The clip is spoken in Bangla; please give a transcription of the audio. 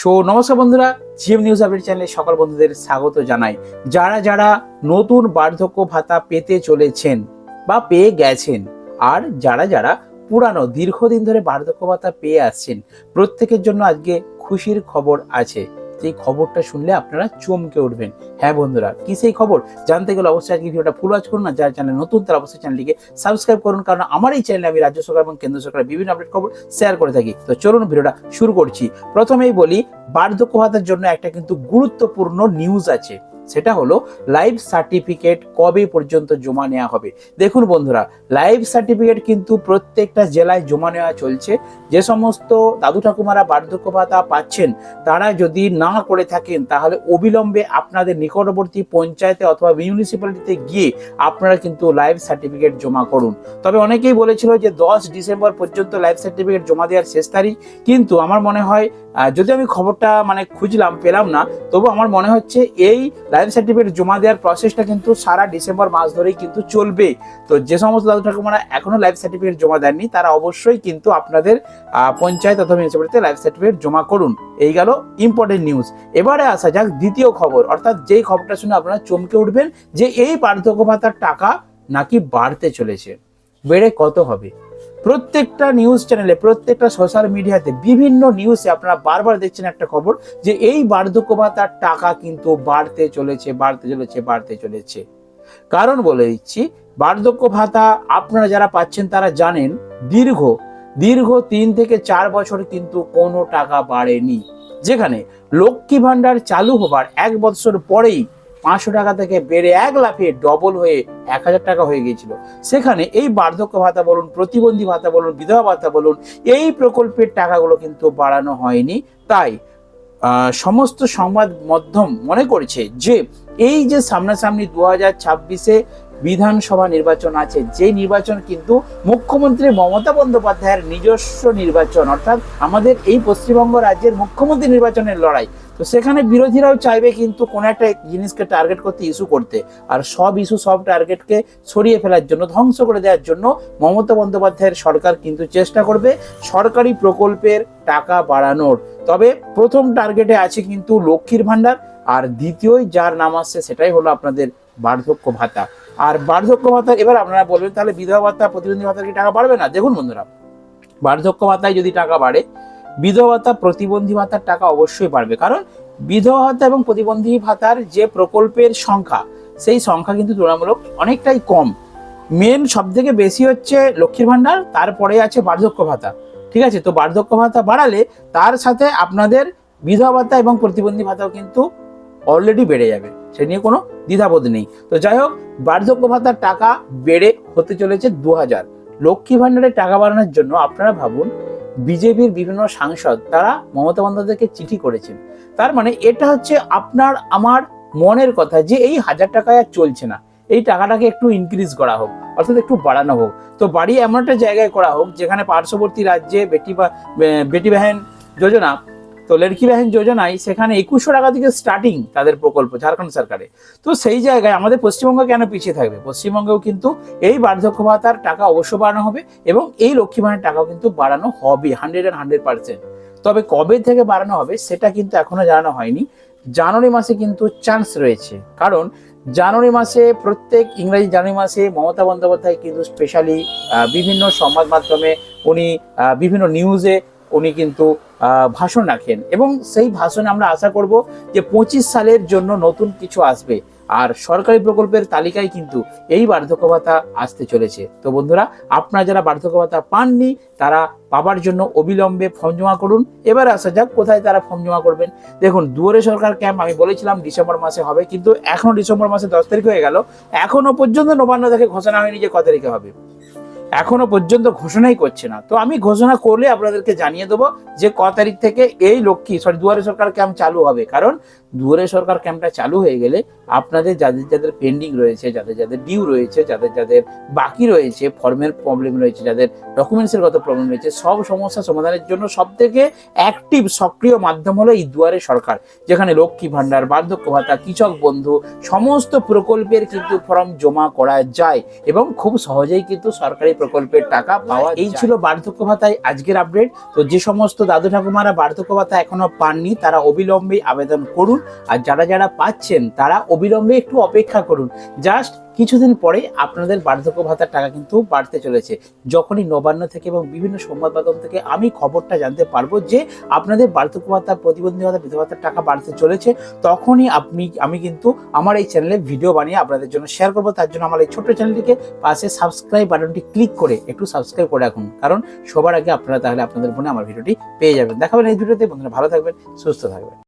সো নমস্কার বন্ধুরা, জিএম নিউজ আপডেট চ্যানেলে সকল বন্ধুদের স্বাগত জানাই। যারা যারা নতুন বার্ধক্য ভাতা পেতে চলেছেন বা পেয়ে গেছেন, আর যারা যারা পুরানো, দীর্ঘদিন ধরে বার্ধক্য ভাতা পেয়ে আসছেন, প্রত্যেকের জন্য আজকে খুশির খবর আছে। যে খবরটা শুনলে আপনারা চমকে উঠবেন। হ্যাঁ বন্ধুরা, কি সেই খবর? জানতে গেলে অবশ্যই আজকে ভিডিওটা ফুল ওয়াচ করুন না যারা চ্যানেল নতুন তারা অবশ্যই চ্যানেলটিকে সাবস্ক্রাইব করুন, কারণ আমার এই চ্যানেলে আমি রাজ্য সরকার এবং কেন্দ্র সরকারের বিভিন্ন আপডেট খবর শেয়ার করে থাকি। তো চলুন ভিডিওটা শুরু করছি। প্রথমেই বলি, বার্ধক্য ভাতার জন্য একটা কিন্তু গুরুত্বপূর্ণ নিউজ আছে। সেটা হলো লাইভ সার্টিফিকেট কবে পর্যন্ত জমা নেওয়া হবে। দেখুন বন্ধুরা লাইভ সার্টিফিকেট কিন্তু প্রত্যেকটা জেলায় জমা নেওয়া চলছে। যে সমস্ত দাদু ঠাকুমারা বার্ধক্য ভাতা পাচ্ছেন, তারা যদি না করে থাকেন, তাহলে অবিলম্বে আপনাদের নিকটবর্তী পঞ্চায়েতে অথবা মিউনিসিপ্যালিটিতে গিয়ে আপনারা কিন্তু লাইভ সার্টিফিকেট জমা করুন। তবে অনেকেই বলেছিল যে দশ ডিসেম্বর পর্যন্ত লাইভ সার্টিফিকেট জমা দেওয়ার শেষ তারিখ, কিন্তু আমার মনে হয় যদি আমি খবরটা মানে খুঁজলাম, পেলাম না, তবু আমার মনে হচ্ছে এই লাইভ সার্টিফিকেট জমা দেওয়ার প্রসেসটা কিন্তু সারা ডিসেম্বর মাস ধরেই কিন্তু চলবে। তো যে সমস্ত দাদু ঠাকুমারা এখনও লাইফ সার্টিফিকেট জমা দেননি, তারা অবশ্যই কিন্তু আপনাদের পঞ্চায়েত অথবা মিউনিসিপ্যালিটিতে লাইফ সার্টিফিকেট জমা করুন। এই গেল ইম্পর্টেন্ট নিউজ এবারে আসা যাক দ্বিতীয় খবর। অর্থাৎ যেই খবরটা শুনে আপনারা চমকে উঠবেন যে এই বার্ধক্য ভাতার টাকা নাকি বাড়তে চলেছে। বেড়ে কত হবে? প্রত্যেকটা নিউজ চ্যানেলে প্রত্যেকটা সোশ্যাল মিডিয়াতে বিভিন্ন নিউজে আপনারা বারবার দেখছেন একটা খবর যে এই বার্ধক্য ভাতার টাকা কিন্তু বাড়তে চলেছে বাড়তে চলেছে বাড়তে চলেছে। কারণ বলে দিচ্ছি, বার্ধক্য ভাতা আপনারা যারা পাচ্ছেন তারা জানেন, দীর্ঘ দীর্ঘ তিন থেকে চার বছর কিন্তু কোনো টাকা বাড়েনি। যেখানে লক্ষ্মী ভাণ্ডার চালু হবার এক বছর পরেই পাঁচশো টাকা থেকে বেড়ে এক লাফিয়ে ডবল হয়ে এক হাজার টাকা হয়ে গিয়েছিল। সেখানে এই বার্ধক্য ভাতা বলুন, প্রতিবন্ধী ভাতা বলুন, বিধবা ভাতা বলুন, এই প্রকল্পের টাকাগুলো কিন্তু বাড়ানো হয়নি। তাই সমস্ত সংবাদ মাধ্যম মনে করছে যে, এই যে সামনাসামনি দু হাজার ছাব্বিশে বিধানসভা নির্বাচন আছে। যে নির্বাচন কিন্তু মুখ্যমন্ত্রী মমতা বন্দ্যোপাধ্যায়ের নিজস্ব নির্বাচন, অর্থাৎ আমাদের এই পশ্চিমবঙ্গ রাজ্যের মুখ্যমন্ত্রী নির্বাচনের লড়াই। তো সেখানে বিরোধীরাও চাইবে কিন্তু কোনো একটা জিনিসকে টার্গেট করতে ইস্যু করতে। আর সব ইস্যু সব টার্গেটকে সরিয়ে ফেলার জন্য, ধ্বংস করে দেওয়ার জন্য মমতা বন্দ্যোপাধ্যায়ের সরকার কিন্তু চেষ্টা করবে সরকারি প্রকল্পের টাকা বাড়ানোর। তবে প্রথম টার্গেটে আছে কিন্তু লক্ষ্মীর ভাণ্ডার, আর দ্বিতীয় যার নাম আসছে সেটাই হলো আপনাদের বার্ধক্য ভাতা। আর বার্ধক্য ভাতা, এবার আপনারা বলবেন, তাহলে বিধবা ভাতা, প্রতিবন্ধী ভাতার কি টাকা বাড়বে না? দেখুন বন্ধুরা, বার্ধক্য ভাতায় যদি টাকা বাড়ে, বিধবা ভাতা, প্রতিবন্ধী ভাতার টাকা অবশ্যই বাড়বে। কারণ বিধবা ভাতা এবং প্রতিবন্ধী ভাতার যে প্রকল্পের সংখ্যা, সেই সংখ্যা কিন্তু তুলনামূলক অনেকটাই কম। মেন সব থেকে বেশি হচ্ছে লক্ষ্মীর ভাণ্ডার, তারপরে আছে বার্ধক্য ভাতা। ঠিক আছে? তো বার্ধক্য ভাতা বাড়ালে তার সাথে আপনাদের বিধবা ভাতা এবং প্রতিবন্ধী ভাতাও কিন্তু অলরেডি বেড়ে যাবে। সে নিয়ে কোনো দ্বিধাবোধ নেই। তো যাই হোক, বার্ধক্য ভাতার টাকা বেড়ে হতে চলেছে দু হাজার লক্ষ্মী ভাণ্ডারের টাকা বাড়ানোর জন্য আপনারা ভাবুন, বিজেপির বিভিন্ন সাংসদ তারা মমতা বন্দ্যোপাধ্যায়কে চিঠি করেছেন। তার মানে এটা হচ্ছে আপনার, আমার মনের কথা যে এই হাজার টাকায় আর চলছে না। এই টাকাটাকে একটু ইনক্রিজ করা হোক, অর্থাৎ একটু বাড়ানো হোক। তো বাড়িয়ে এমন একটা জায়গায় করা হোক যেখানে পার্শ্ববর্তী রাজ্যে বেটি বা বেটি বাহেন যোজনা তো লড়কি বাহেন যোজনায় সেখানে একুশশো টাকা থেকে স্টার্টিং তাদের প্রকল্প ঝাড়খণ্ড সরকারে তো সেই জায়গায় আমাদের পশ্চিমবঙ্গ কেন পিছিয়ে থাকবে? পশ্চিমবঙ্গেও কিন্তু এই বার্ধক্য ভাতার টাকা অবশ্য বাড়ানো হবে এবং এই লক্ষ্মী ভাণ্ডারের টাকাও কিন্তু বাড়ানো হবে হান্ড্রেড অ্যান্ড হান্ড্রেড পার্সেন্ট তবে কবে থেকে বাড়ানো হবে সেটা কিন্তু এখনও জানানো হয়নি। জানুয়ারি মাসে কিন্তু চান্স রয়েছে। কারণ জানুয়ারি মাসে প্রত্যেক ইংরেজি জানুয়ারি মাসে মমতা বন্দ্যোপাধ্যায় কিন্তু স্পেশালি বিভিন্ন সংবাদ মাধ্যমে উনি বিভিন্ন নিউজে উনি কিন্তু ভাষণ রাখেন। এবং সেই ভাষণে আমরা আশা করব যে পঁচিশ সালের জন্য নতুন কিছু আসবে। আর সরকারি প্রকল্পের তালিকায় কিন্তু এই বার্ধক্য ভাতা আসতে চলেছে। তো বন্ধুরা, আপনারা যারা বার্ধক্য ভাতা পাননি, তারা পাবার জন্য অবিলম্বে ফর্ম জমা করুন। এবার আসা যাক কোথায় তারা ফর্ম জমা করবেন। দেখুন, দুয়ারে সরকার ক্যাম্প আমি বলেছিলাম ডিসেম্বর মাসে হবে, কিন্তু এখনও ডিসেম্বর মাসে দশ তারিখ হয়ে গেল। এখনও পর্যন্ত নবান্ন থেকে ঘোষণা হয়নি যে ক তারিখে হবে। এখনও পর্যন্ত ঘোষণাই করছে না। তো আমি ঘোষণা করলে আপনাদেরকে জানিয়ে দেবো যে ক তারিখ থেকে এই লক্ষ্মী সরি দুয়ারে সরকার ক্যাম্প চালু হবে। কারণ দুয়ারে সরকার ক্যাম্পটা চালু হয়ে গেলে আপনাদের যাদের যাদের পেন্ডিং রয়েছে, যাদের যাদের ডিউ রয়েছে, যাদের যাদের বাকি রয়েছে ফর্মের প্রবলেম রয়েছে, যাদের ডকুমেন্টসের গত প্রবলেম রয়েছে, সব সমস্যা সমাধানের জন্য সব থেকে অ্যাক্টিভ সক্রিয় মাধ্যম হলো এই দুয়ারে সরকার। যেখানে লক্ষ্মী ভাণ্ডার, বার্ধক্য ভাতা, কৃষক বন্ধু, সমস্ত প্রকল্পের কিন্তু ফর্ম জমা করা যায় এবং খুব সহজেই কিন্তু সরকারি প্রকল্পের টাকা পাওয়া এই ছিল বার্ধক্য ভাতায় আজকের আপডেট তো যে সমস্ত দাদু ঠাকুমারা বার্ধক্য ভাতা এখনও পাননি তারা অবিলম্বে আবেদন করুন। আর যারা যারা পাচ্ছেন তারা অবিলম্বে একটু অপেক্ষা করুন। জাস্ট কিছুদিন পরে আপনাদের বার্ধক্য ভাতার টাকা কিন্তু বাড়তে চলেছে। যখনই নবান্ন থেকে এবং বিভিন্ন সংবাদ মাধ্যম থেকে আমি খবরটা জানতে পারব যে আপনাদের বার্ধক্য ভাতা, প্রতিবন্ধী ভাতা বিধবা ভাতার টাকা বাড়তে চলেছে, তখনই আপনি, আমি কিন্তু আমার এই চ্যানেলে ভিডিও বানিয়ে আপনাদের জন্য শেয়ার করব। তার জন্য আমার এই ছোট্ট চ্যানেলটিকে পাশে সাবস্ক্রাইব বাটনটি ক্লিক করে একটু সাবস্ক্রাইব করে রাখুন। কারণ সবার আগে আপনারা তাহলে আপনাদের ফোনে আমার ভিডিওটি পেয়ে যাবেন। দেখাবেন এই ভিডিওতে বন্ধুরা ভালো থাকবেন, সুস্থ থাকবেন।